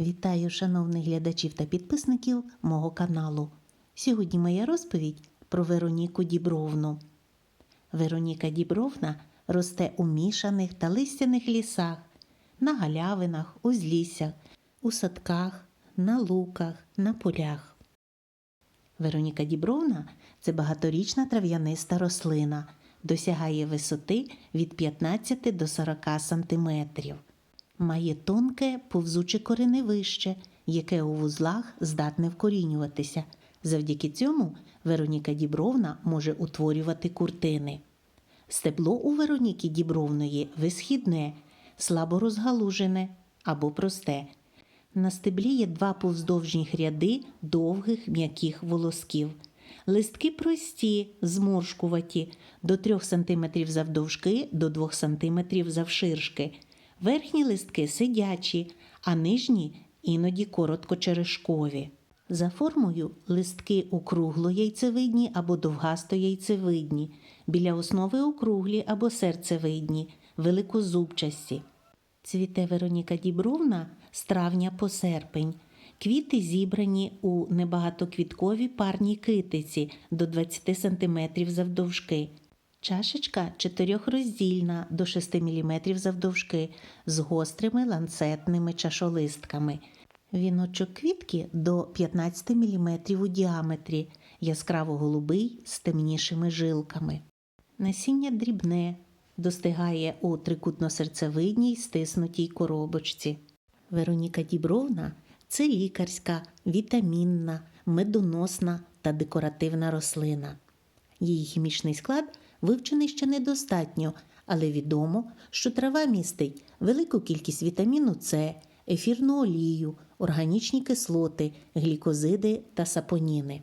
Вітаю шановних глядачів та підписників мого каналу. Сьогодні моя розповідь про Вероніку Дібровну. Вероніка Дібровна росте у мішаних та листяних лісах, на галявинах, узліссях, у садках, на луках, на полях. Вероніка Дібровна це багаторічна трав'яниста рослина, досягає висоти від 15 до 40 сантиметрів. Має тонке повзуче кореневище, яке у вузлах здатне вкорінюватися. Завдяки цьому Вероніка Дібровна може утворювати куртини. Стебло у Вероніки Дібровної висхідне, слабо розгалужене або просте. На стеблі є два повздовжніх ряди довгих м'яких волосків. Листки прості, зморшкуваті, до 3 см завдовжки до 2 см завширшки. Верхні листки сидячі, а нижні іноді короткочерешкові. За формою листки округло-яйцевидні або довгасто-яйцевидні, біля основи округлі або серцевидні, великозубчасті. Цвіте Вероніка Дібровна з травня по серпень. Квіти зібрані у небагатоквітковій парній китиці до 20 см завдовжки. Чашечка чотирьохроздільна до 6 мм завдовжки з гострими ланцетними чашолистками. Віночок квітки до 15 мм у діаметрі, яскраво голубий з темнішими жилками. Насіння дрібне, достигає у трикутно-серцевидній стиснутій коробочці. Вероніка Дібровна це лікарська, вітамінна, медоносна та декоративна рослина. Її хімічний склад вивчений ще недостатньо, але відомо, що трава містить велику кількість вітаміну С, ефірну олію, органічні кислоти, глікозиди та сапоніни.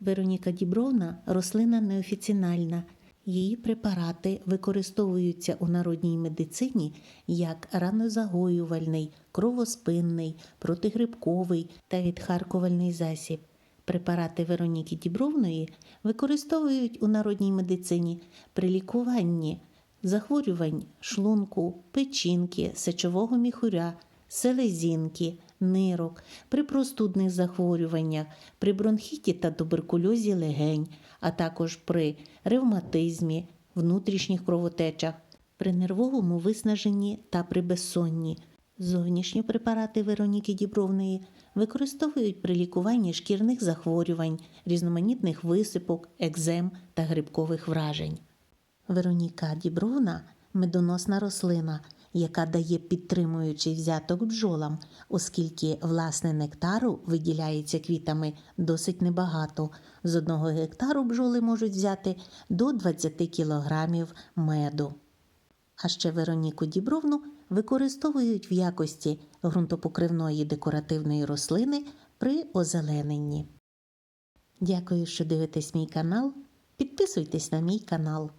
Вероніка Дібровна рослина неофіцінальна. Її препарати використовуються у народній медицині як ранозагоювальний, кровоспинний, протигрибковий та відхаркувальний засіб. Препарати Вероніки Дібровної використовують у народній медицині при лікуванні захворювань шлунку, печінки, сечового міхуря, селезінки, нирок, при простудних захворюваннях, при бронхіті та туберкульозі легень, а також при ревматизмі, внутрішніх кровотечах, при нервовому виснаженні та при безсонні. Зовнішні препарати Вероніки Дібровної використовують при лікуванні шкірних захворювань, різноманітних висипок, екзем та грибкових вражень. Вероніка Дібровна медоносна рослина, яка дає підтримуючий взяток бджолам, оскільки власне нектару виділяється квітами досить небагато. З одного гектару бджоли можуть взяти до 20 кілограмів меду. А ще Вероніку Дібровну використовують в якості ґрунтопокривної декоративної рослини при озелененні. Дякую, що дивитесь мій канал. Підписуйтесь на мій канал.